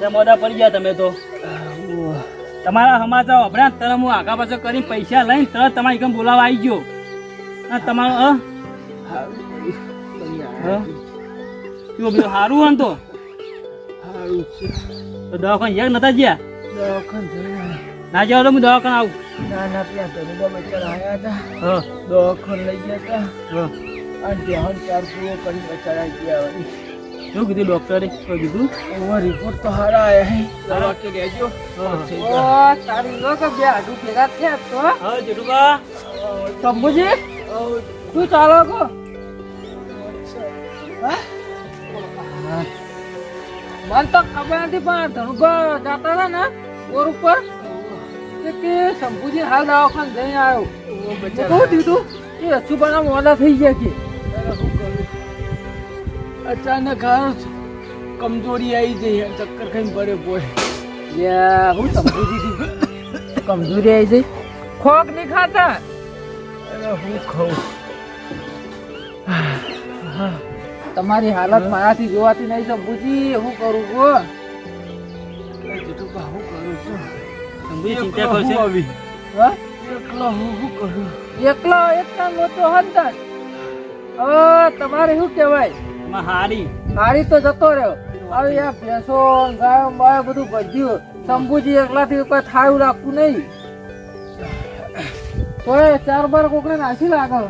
તે મોડા પડી ગયા તમે તો. તમારા સમાચાર અભરાત તરત હું આગા પાછળ કરીને પૈસા લઈને તરત તમારી કેમ બોલાવા આવી ગયો. અને તમારો? કેવું બીજું સારું હોય ને તો. તો દવાખાને યાર નતા ગયા? ના જાવ તો હું દવાખાન આવું. નાના પેલા ધનુબા બચ્ચા આવ્યા હતા. હા. દવાખાને લઈ ગયા હતા. હા. અને ધ્યાન ચાર પૂરો કરી બચારા ગયા શું કીધું ડોક્ટરે? કોઈ કીધું? એવા રિપોર્ટ તો હારા આવ્યા હે. દવા કે લેજો. તારી લો કે બે હાડું ભેગા થયા તો હા. જેઠુબા શંભુજી શું ચાલો કો મને તો ખબર નથી પણ ધનુભા જતા હતા ને ઓર ઉપર તે કે શંભુજી હાલ દવાખાને જઈને આવ્યો. કહું દીધું એ અશુભાના મોડા થઈ ગયા કે? અચાનક કમજોરી આવી જઈ ચક્કર ખાઈને પડે કોઈ હું થી કમજોરી આવી જઈ. ખોક નહીં ખાતા? અરે હું ખાઉં. તમારી હાલત મારાથી જોવાતી નહીં શંભુજી હું કરું કો જેઠુબા હું કરું છું. શંભુજી ચિંતા એકલો હું કરશે એકલો હું શું કરું? એકલો એકલા મોટો હતા તમારે શું કહેવાય? એમાં હારી. હારી તો જતો રહ્યો. હવે આ ભેંસો ગાયો બાયો બધું ભજ્યું. શંભુજી એકલાથી કોઈ થાયું રાખવું નહીં. તોય ચાર બાર કોકને નાખી લાગે.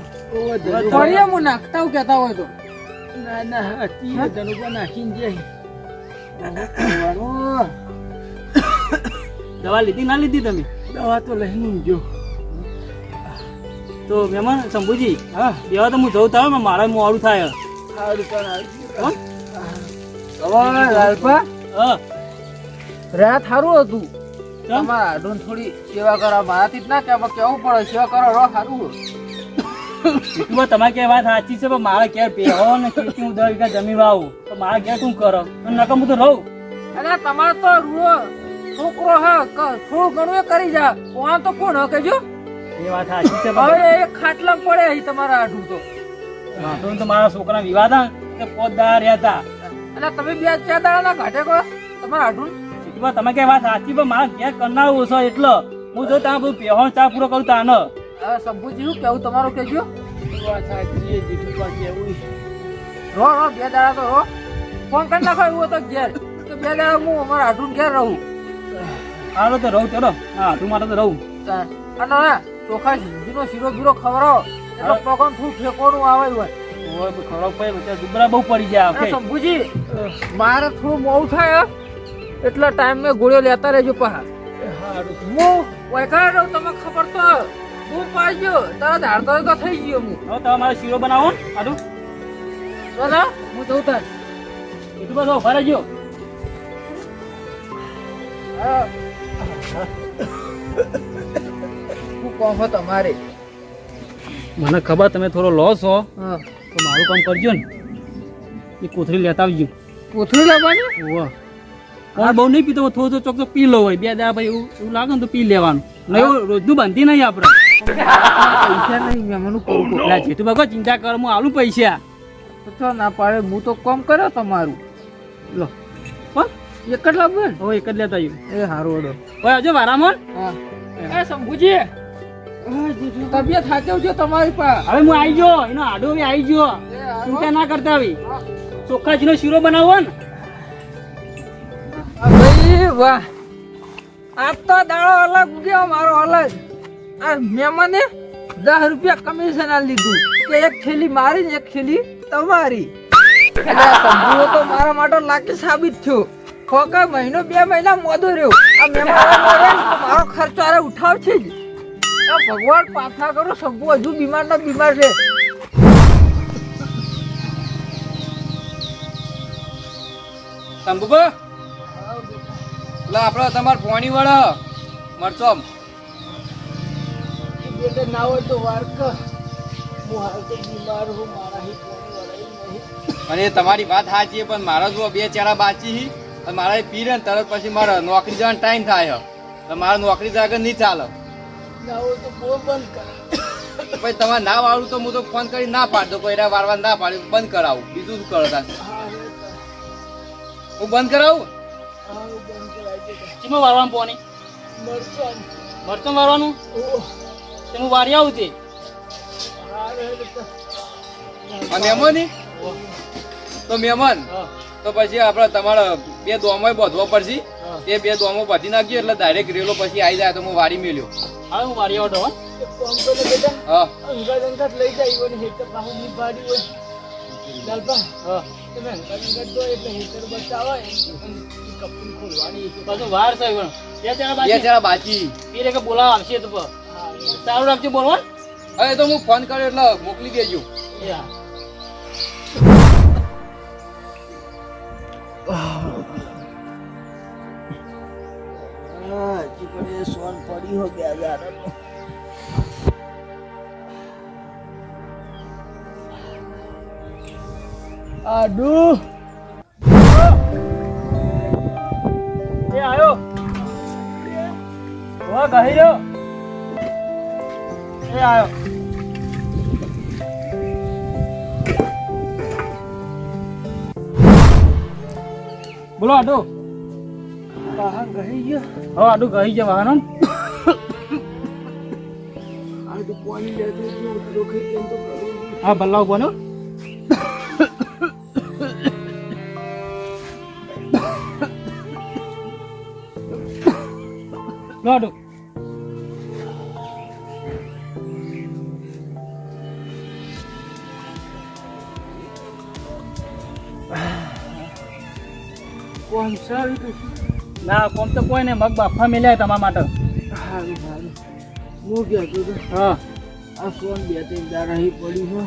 ફરીએ હું નાખતા હું કહેતા હોય તો. ના ના અતિ એ ધનુબા નાખીને જાય દવા લીધી ના લીધી તમે? દવા તો લઈને જો તો મહેમાન શંભુજી હા એવા તો હું જઉં થાય મારે મોડું થાય. રાત સારું હતું? તમારા આડોન થોડી સેવા કરવા મારાથી જ ના કેવું પડે સેવા કરો રો સારું તમારી કે વાત સાચી છે પણ મારે ઘેર બેહો ને ખેતી હું દસ વીઘા જમીન વાવું. તો મારે ઘેર શું કરો? નકમ હું તો રહું. અને તમારે તો રૂઓ છોકરો હે થોડું ઘણું કરી જા. કોણ તો કોણ કેજો એ વાત સાચી છે હવે એ ખાટલા પડે તમારા આઢું તો. વાંધો તો મારા છોકરા વિવાદ કે ને તે પોત દાડા રહ્યા હતા એટલે તમે બે ચાર દાડા ઘાટે કો તમારા આઢું તમે કે વાત સાચી પણ મારા ઘેર કરનાર છો એટલો. હું જો ત્યાં બધું બેહો ચા પૂરો કરું તાને હવે શંભુજી શું કેવું તમારું કેજો વાત સાચી છે કેવું રો રો બે દાડા તો રો. ફોન કરી નાખો એવું તો ઘેર. બે દાડા હું અમારા આઢું ઘેર રહું. હાલો તો રહું ચલો. હા તું માટે તો રહું. અને ચોખા જીનો શીરો બીરો ખવડાવો એટલે પગન થું ફેંકોનું આવે હોય. બધા બહુ પડી જાય શંભુજી મારે થોડું મોડું થાય એટલા ટાઈમ મેં ગોળીઓ લેતા રહેજો પહા હું વૈકાળ રહું તમે ખબર તો હું. પાડજો તારા ધાડતો તો થઈ ગયો હું હવે તમે મારે શીરો બનાવો ને બરાબર હું જઉં તાર. એટલું બધું ઊભા રહેજો હા. શું કહો તમારે. મને ખબર તમે થોડો લોસ હો તો મારું કામ કરજો ને. એ કોથળી લેતા આવજો. કોથળી લાવવાની? કોણ બહુ નહીં પીતો થોડું થોડો ચોક પી લો હોય. બે દા ભાઈ એવું એવું લાગે ને તો પી લેવાનું. નહીં રોજનું બાંધી નહીં આપણે. પૈસા નહીં મેમનું કહું કહું. છે તું બાબા ચિંતા કર હું આલું પૈસા. તો ના પાડે હું તો કોમ કર્યો તમારું. લો. એક જ લાવવું ને? હવે એક જ લેતા આવ્યું એ સારું ઓડો. ઓય હજો વારામણ. હા. એ શંભુજી. તબિયત સાચવજો તમારી પાસે હવે હું આવી ગયો. એનો આડો આવી ગયો. ચિંતા ના કરતા આવી? ચોખ્ખાજીનો શીરો બનાવો ને. ભાઈ વાહ. આજ તો દાડો અલગ ગયો મારો અલગ. આ મહેમાને દસ રૂપિયા કમિશન આ લીધું. કે એક થેલી મારી ને એક થેલી તમારી. એટલે તો મારા માટે લાકી સાબિત થયો. ખોકા મહિનો બે મહિના મોદો રહ્યો. આ મહેમાન મારો ખર્ચો આરે ઉઠાવશે જ. ભગવાન પ્રાર્થના કરો શંકુ હજુ બીમાર ના બીમાર છે. શંભુભા એટલે આપણો તમાર પોણી વાળા મરચો બેટે ના હોય તો વાર્ક હું હાલ તો બીમાર હું મારા હી કોની વળાઈ નહીં. અને તમારી વાત સાચી પણ મારા જો બે ચારા બાચી મારા એ પી રહે ને તરત પછી મારા નોકરી જવાનો ટાઈમ થાય મારે નોકરી જાય નહીં ચાલે. ના હોય તો બહુ બંધ કર પછી તમારે ના વાળું તો હું તો ફોન કરી ના પાડતો કોઈ એના વારવાર ના પાડ્યું બંધ કરાવું બીજું શું કરો તાર? હું બંધ કરાવું? ચીમાં વારવાનું પોની મરચાં મરચું વારવાનું? તે હું વારી આવું તે? મહેમાન તો મહેમાન તો પછી આપણે તમારા બે દોમોય બોધવા પડશે. એ બે દોમો પતી નાખ્યો એટલે ડાયરેક્ટ રેલો પછી આવી જાય તો હું વારી મેલ્યો. હવે હું વારી આવતો હો. એક કામ કરો બેટા. હા. અંગાત અંગાત લઈ જાય ઈવોની હેતર પાસે ની પાડી હોય. લાલપા હા. તમે અંગાત અંગાત દો એટલે હેતર બચાવે અને ખોલવાની છે. વાર થાય પણ બે ચાર બે બાકી બાકી. એ રે કે બોલાવા આવશે તો ચાલુ રાખજો બોલવા હવે તો હું ફોન કર્યો એટલે મોકલી દેજો. હા, એ સોન પડી હો બે હજારનો. આડુ. એ આયો. ઓ ગહી રહ્યો. એ આયો. બોલો આટો બહાર ગઈ ગયો. હવે આટું ગઈ છે વાહનો આ તો પાણી લેતું કેમ તો હા બલ્લાવ કોનો લો આટું કોણ સારું? ના કોમ તો કોઈ નહીં મગ બાફા મેલ્યા તમારા માટે. સારું સારું હું કહેતો હતો હા. આ સોન બે ત્રણ દાડા અહીં પડી હોય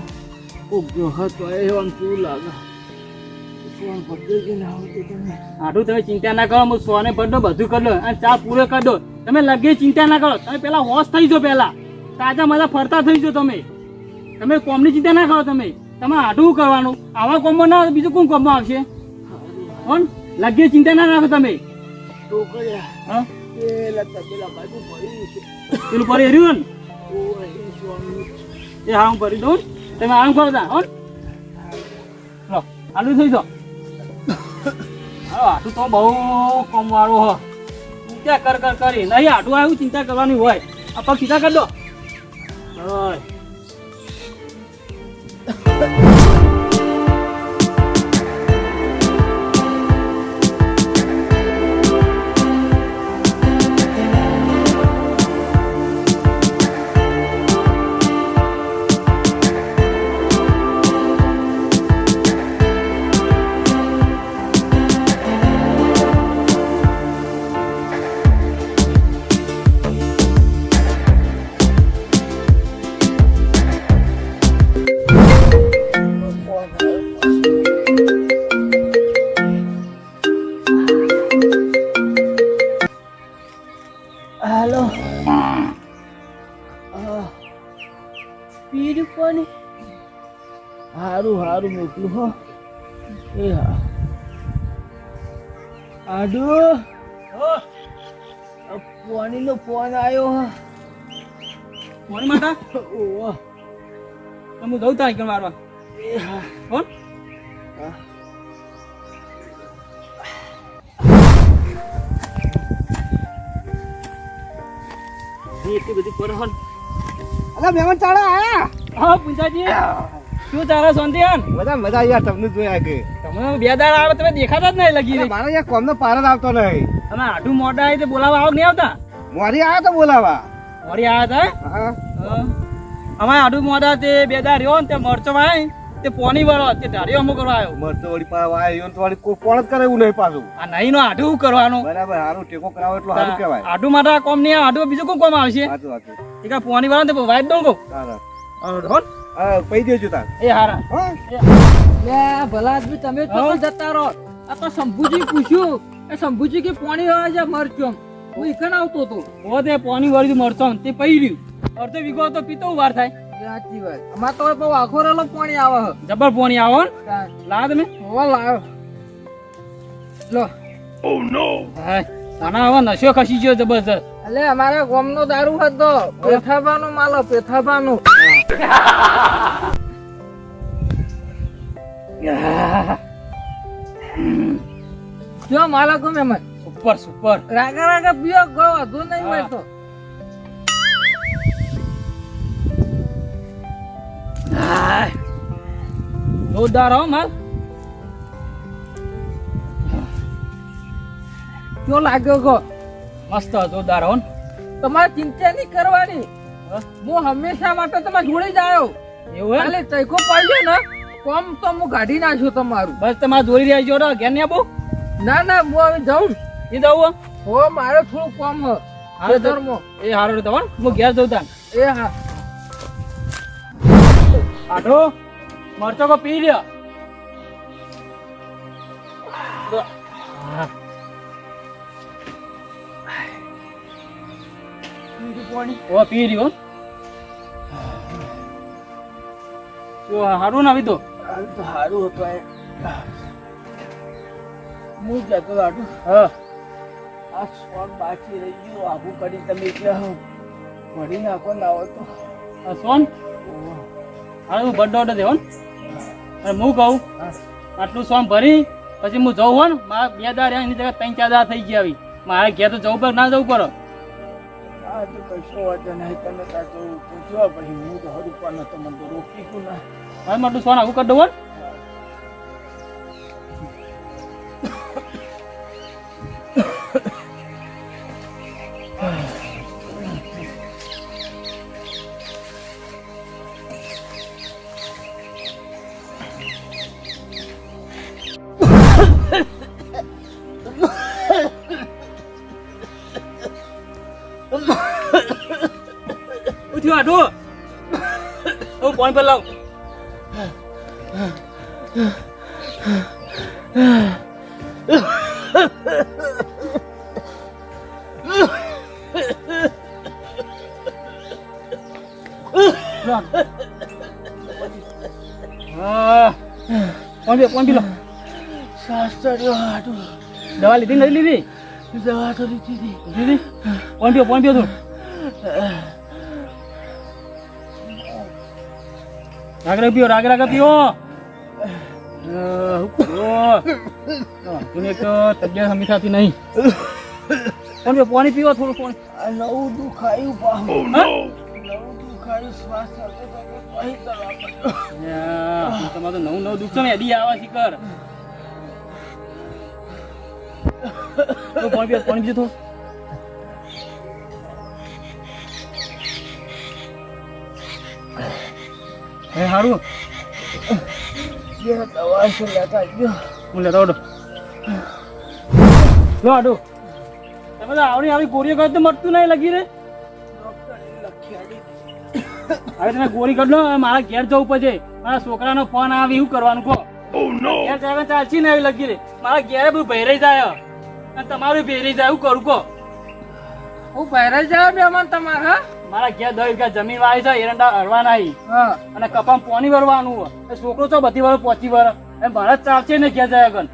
કોક જો હતો એ આમ કેવું લાગે? સોન પડે કે ના હોય તમે. આટલું તમે ચિંતા ના કરો હું સોને ભરડો બધું કરી દો અને ચા પૂરો કરી દો તમે લગે ચિંતા ના કરો. તમે પેલા હોશ થઈ જો પેલા. તાજા મજા ફરતા થઈ જો તમે. તમે કોમની ચિંતા ના કરો તમે. તમે આટલું કરવાનું. આવા કોમમાં ના બીજું કોણ કોમમાં આવશે? કોણ લગે ચિંતા ના રાખો તમે. પેલા પરી એર્યું ઓ એ હા હું ભરી દઉં તમે આમ કરો તા હોન લો આટલું થઈ હા આટલું તો બહુ કોમ વાળું હો. ચિંતા કર કર કરી. નહીં આટલું આવ્યું ચિંતા કરવાની હોય. આ પગ સીધા કરી દો. માતા ઓહ. હું જઉં તારી કણ મારવા હા કોણ એટલી બધી પર અલા મહેમાન ચાળા આયા. હા પૂંજાજી. શું મજા યાર તમને જોયા કે. તમે બે દાડા આવે તમે દેખાતા જ નહીં લગી. મારા યાર કોમનો પાર જ આવતો નહીં. તમે આટું મોટા આવી તે બોલાવા આવો નહીં આવતા? મોરી આવ્યા તો બોલાવા. વળી આવ્યા હતા હા હા. અમારે આટું મોડા તે બે દાડા રહ્યો ને તે મરચો વાય તે પોની વાળો તે ધાર્યો અમો કરવા આવ્યો. મરચો વળી પા આવ્યો તો વળી કોઈ કોણ જ કરે એવું નહીં પાછું. આ નહીં નો આટું કરવાનું. બરાબર હારું ટેકો કરાવો એટલું હારું કહેવાય. આટું માટે આ કોમ નહીં આટું બીજું કોણ કોમ આવશે? સાચું સાચું. એ કા પોની વાળો તે વાઈટ દઉં કહું. સારા હા પૈ દેજો તાર. એ હારા. લે ભલા આદમી તમે તો જતા રહો. આ તો શંભુજી પૂછ્યું એ શંભુજી કે પોની વાળા છે મરચો હું ઈકન આવતો તો. ઓ તે પોની વાળી મરચો તે પઈ રહ્યું. અડધો વીઘો તો પીતો વાર થાય. સાચી વાત. અમાર તો બહુ આખો રેલો પાણી આવે જબર પાણી આવો ને. લા તમે હોવા લાવ. લો. હાય આના હવે નશો ખસી ગયો જબરજસ્ત. એટલે અમારા ગામનો દારૂ હતો પેથાબાનો માલો પેથાબાનો જો માલકો મહેમાન સુપર સુપર. રાગા રાગા પીઓ ગો વધુ નહીં હોય જોરદાર હો માલ જો લાગ્યો ગો. મસ્ત જોરદાર હો તમારે ચિંતા નહીં કરવાની. હું? હંમેશા માટે તમારે જોડે જ આવ્યો. એવું તૈકો ને કોમ તો હું કાઢી નાખ્યું તમારું. બસ તમારે જોઈ રહ્યા છો ઘેર ને બહુ ના ના હું હવે જાઉં. એ દઉં હો. મારે થોડું કોમ હ. તો- ખેતરમાં. એ હારો તમારે હું ઘેર જઉં તાન. એ હા. આઠો મરચો કો પી લ્યો. તો- ઓ પી હારું ના તો તો. સારું હતું એ હું જતો લાડુ હા. આ સોન બાકી રહી ગયું આબુ કરી તમે ક્યાં ભરી નાખો ના હોય તો. આ સોન? હા હું બડ્ડો ઓર્ડર દેવો ને. અને હું કહું આટલું સોન ભરી પછી હું જવું હોય ને મારા બે દાર એની જગ્યાએ ત્રણ ચાર દાર થઈ ગયા આવી. મારે ઘેર તો જવું પડે ના જવું પડે. આ તો કશો વાંધો નહીં તમે તાર તો પછી હું તો હરું પણ તમને રોકી ગયું ના. હવે માટલું સોન આવું કરી દઉં આઠો હું ફોન પર લાવ. ફોન પે ફોન પી લો. દવા લીધી નથી લીધી? દવા તો લીધી લીધી? ફોન પીઓ ફોન પીઓ તું. રાગ રાગ પીઓ રાગ રાગ પીઓ. તું એક તબિયત હમી થતી નહીં તમે પાણી પીવો થોડું પાણી. નવું દુખાયું પાહું. નવું દુખાયું શ્વાસ તમારે તો નવું નવું દુઃખ છે ને એડી આવે શીખર. પાણી પીઓ પાણી પીજો થોડું. હે હારું? જે દવા છે લેતા ગયો. હું લેતો આડો લો આડો. તમે તો આવડી આવી ગોળીઓ કરી તો મળતું નહીં લગી રે. હવે તમે ગોળી કરી લો મારા ઘેર જવું પડશે. મારા છોકરાનો ફોન આવે એવું કરવાનું કહો. ઘેર જાય ચાલશી ને આવી લગી રે. મારા ઘેરે બધું ભેરાઈ જાય. અને તમારું ભેરાઈ જાય એવું કરું કહો. હું બહાર જાય મહેમાન તમારે મારા ઘેર દસ વીઘા જમીન વાવી છે એરંડા હરવા નહીં. અને કપામ પોની ભરવાનું છોકરો તો બધી વાર પહોંચી વર એ મારા ચાલશે ને ઘેર જાય આગળ.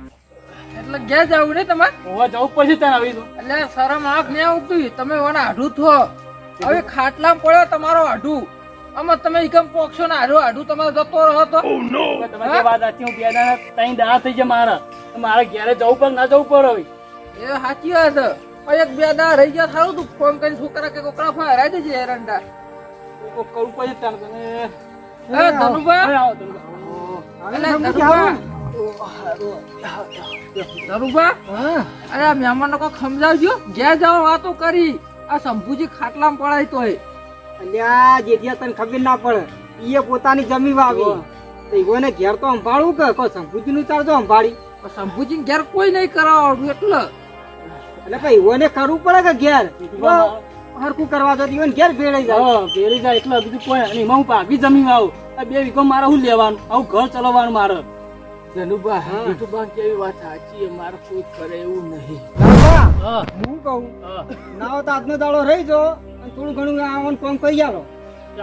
એટલે ઘેર જવું ને તમારે? હોવા જવું પડશે તને આવી તો. એટલે શરમ આંખ ને આવતું તમે મને આઢું થો. હવે ખાટલા પડ્યો તમારો આઢું આમાં તમે એકમ પોક્ષો ને? આઢું આઢું તમારે જતો રહો તો. તમારી તમે વાત સાચી હું બેદા દાડા ત્રણ થઈ જાય મારા. મારા ઘેરે જવું પડે ના જવું પડે હવે. એ સાચી વાત. એક બે દા રહી ગયા સારું તું. ફોન કરીને છોકરા કે કોકરા ફરાઈ દેજે એરંડા. કોક કરવું પડશે તને એ ધનુભા. હવે આવો ધનુભા. અલે ધનુભા ધનુભા. અરે આ મહેમાનો સમજાવજો ઘેર જાવ વાતો કરી. આ શંભુજી ખાટલામાં પડાય તોય. અલ્યા જેથી તને ખબર ના પડે એ પોતાની જમીન વાવી. તો ઈવોને ઘેર તો સંભાળવું કે? કોઈ સંપૂતિ નું ચાલજો સંભાળી. પણ શંભુજી ઘેર કોઈ નહીં કરાવવાનું એટલે. એટલે ભાઈ ઓને કરવું પડે કે ઘેર? હરકું કરવા જતી ને ઘેર ભેળાઈ જાય. હા ભેળી જાય એટલે બીજું કોઈ અને એમાં હું પાકી જમીન આવું. આ બે વીઘો મારે શું લેવાનું? આવું ઘર ચલાવવાનું મારે. ધનુભા ધનુભા કેવી વાત સાચી મારે કોઈ કરે એવું નહીં. હું. કહું ના હોય તો આજનો દાડો રહી જો અને થોડું ઘણું આવવાનું કામ કરી આલો.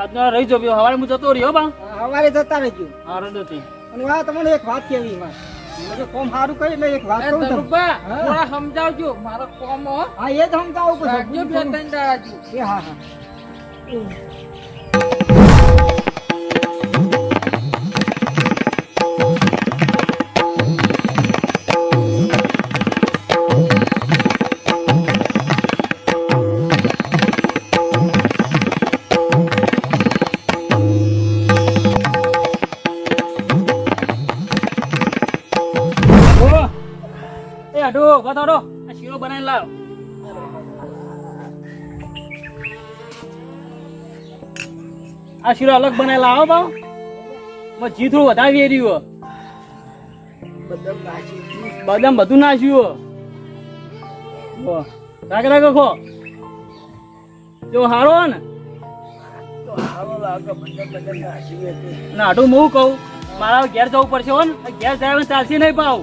આજનો રહી જો. હવારે હું જતો રહ્યો બા. સવારે જતા રહેજો. હારો નથી અને આ તમને એક વાત કેવી કોમ સારું કરી એટલે એક વાત કહું તમને. થોડા સમજાવજો મારો કોમ હો. એ જ સમજાવું પછી એ હા હા. આઢો બતાડો આ શીરો બનાવીને લાવ આ શીરો અલગ બનાવી લાવો બાવમાં જી થોડું વધારે વેર્યું બદામ બધું નાખ્યું. રાખ રાખ ખો. જો હારો ને. ના આઢું હું કહું. મારા ઘેર જવું પડશે ને. ઘેર જાય ચાલશે નહીં પાવ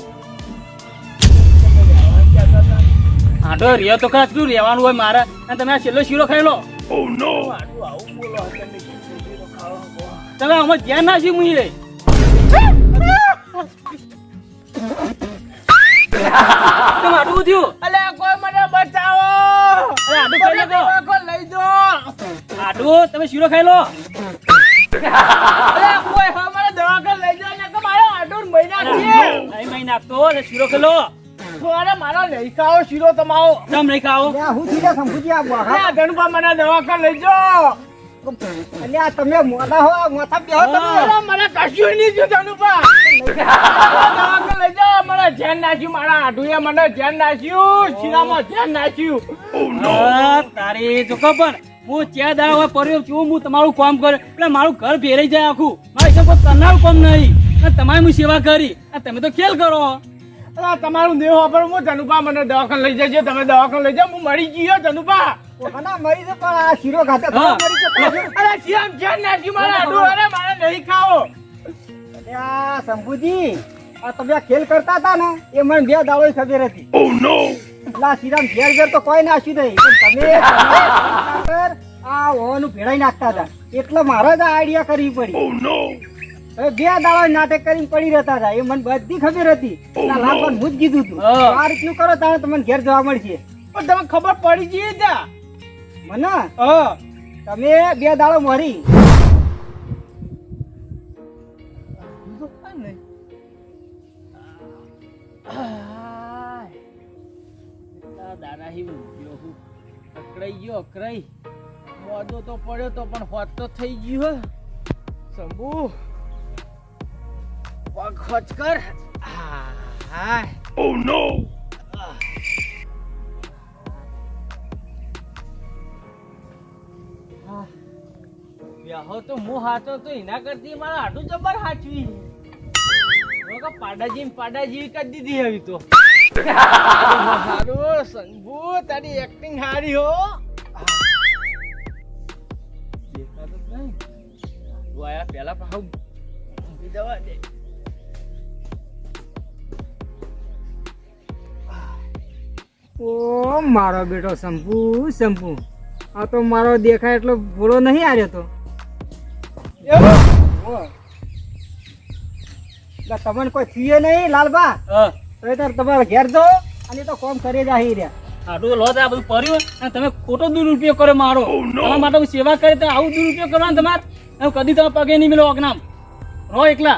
આઢો રિયો તો ખાસ શું રહેવાનું હોય મારે અને તમે આ છેલ્લો શીરો ખાઈ લો ઓ નો તમે કેટલું શીરો ના કહો. મુઈ અમે ધ્યાન મુઈએ તમે આટલું થયું અલે કોઈ મને બચાવો અરે આટલું ખાઈ લો કોઈ લઈ જો આટલું તમે શીરો ખાઈ લો અરે કોઈ અમારે દવાખાને લઈ જાઓ ને કે મારો આડું મહિના છે નહીં મહિના તો એટલે શીરો ખાઈ લો થોડા મારો નહીં ખાઓ શીરો તમારો ચમ નહીં ખાઓ હું થઈને શંભુજી આ બોખા. અરે મને દવાખાને લઈ જાઓ એટલે તમે મોડા હો આ બેહો તમે. મને કશું નહીં થયું ધનુભા દવાખાને લઈ જાઓ મને ધ્યાન નાખ્યું મારા આડુએ મને ધ્યાન નાખ્યું શીરામાં ધ્યાન નાખ્યું. તારી જો ખબર. હું ચા દાવા પડ્યો છું હું તમારું કામ કર્યું એટલે મારું ઘર ભેરાઈ જાય આખું. મારે તો કોઈ કરનારું કામ નહીં. તમારી હું સેવા કરી. તમે તો ખેલ કરો. અરે તમારું દેહ વાપર હું ધનુભા મને દવાખાને લઈ જજો. તમે દવાખાને લઈ જાઓ હું મરી ગયો ધનુભા. ના મરી પણ આ શીરો ખાતે હા. મરી જતા અરે શિયામ ધ્યાન નાખ્યું મારા આડું અરે મારે નહીં ખાઓ આ શંભુજી આ તમે આ ખેલ કરતા હતા ને એ મને બે દાડો ખબર હતી. એટલે આ શ્રીરામ ઘેર ઘેર તો કોઈ નાખ્યું નહીં. પણ તમે આ ઓવાનું ભેળાઈ નાખતા હતા. એટલે મારે જ આઈડિયા કરવી પડી. હવે બે દાડા નાટક કરીને પડી રહેતા હતા. એ મને બધી ખબર હતી. એટલે હું જ કીધું હતું. આ રીતનું કરો તારે તમને ઘેર જવા મળશે. પણ તમે ખબર પડી જઈએ ત્યાં. મને? તમે બે દાડો મરી. અકળાઈ ગયો અકળાઈ. મોદો તો પડ્યો તો પણ હોત તો થઈ ગયું હે. શંભુ. પગ ખોચ કર હાય વ્યાહો તો હું હાચો તો એના કરતી મારા આટલું જબર હાચવી. પાડાજી ને પાડાજી કરી દીધી હવે તો. સારું સંભુ તારી એક્ટિંગ સારી હો. દેખાતો નહીં. પહેલા પાછું ઊંઘી દે ઓ મારો બેટો શંભુ શંભુ. આ તો મારો દેખાય એટલો ભોળો નહીં આવ્યો તો. તમને કોઈ થઈએ નહીં લાલબા? હા. તો તાર તમારે ઘેર જો અને તો કોમ કરી જ આહી રહ્યા. આટલું લો તો આ બધું પડ્યું અને તમે ખોટો દુરુપયોગ કર્યો મારો. તમારા માટે હું સેવા કરી તો આવું દુરુપયોગ કરવાનો તમારે? કદી તમે પગે નહીં મિલો અજ્ઞામ રો એકલા.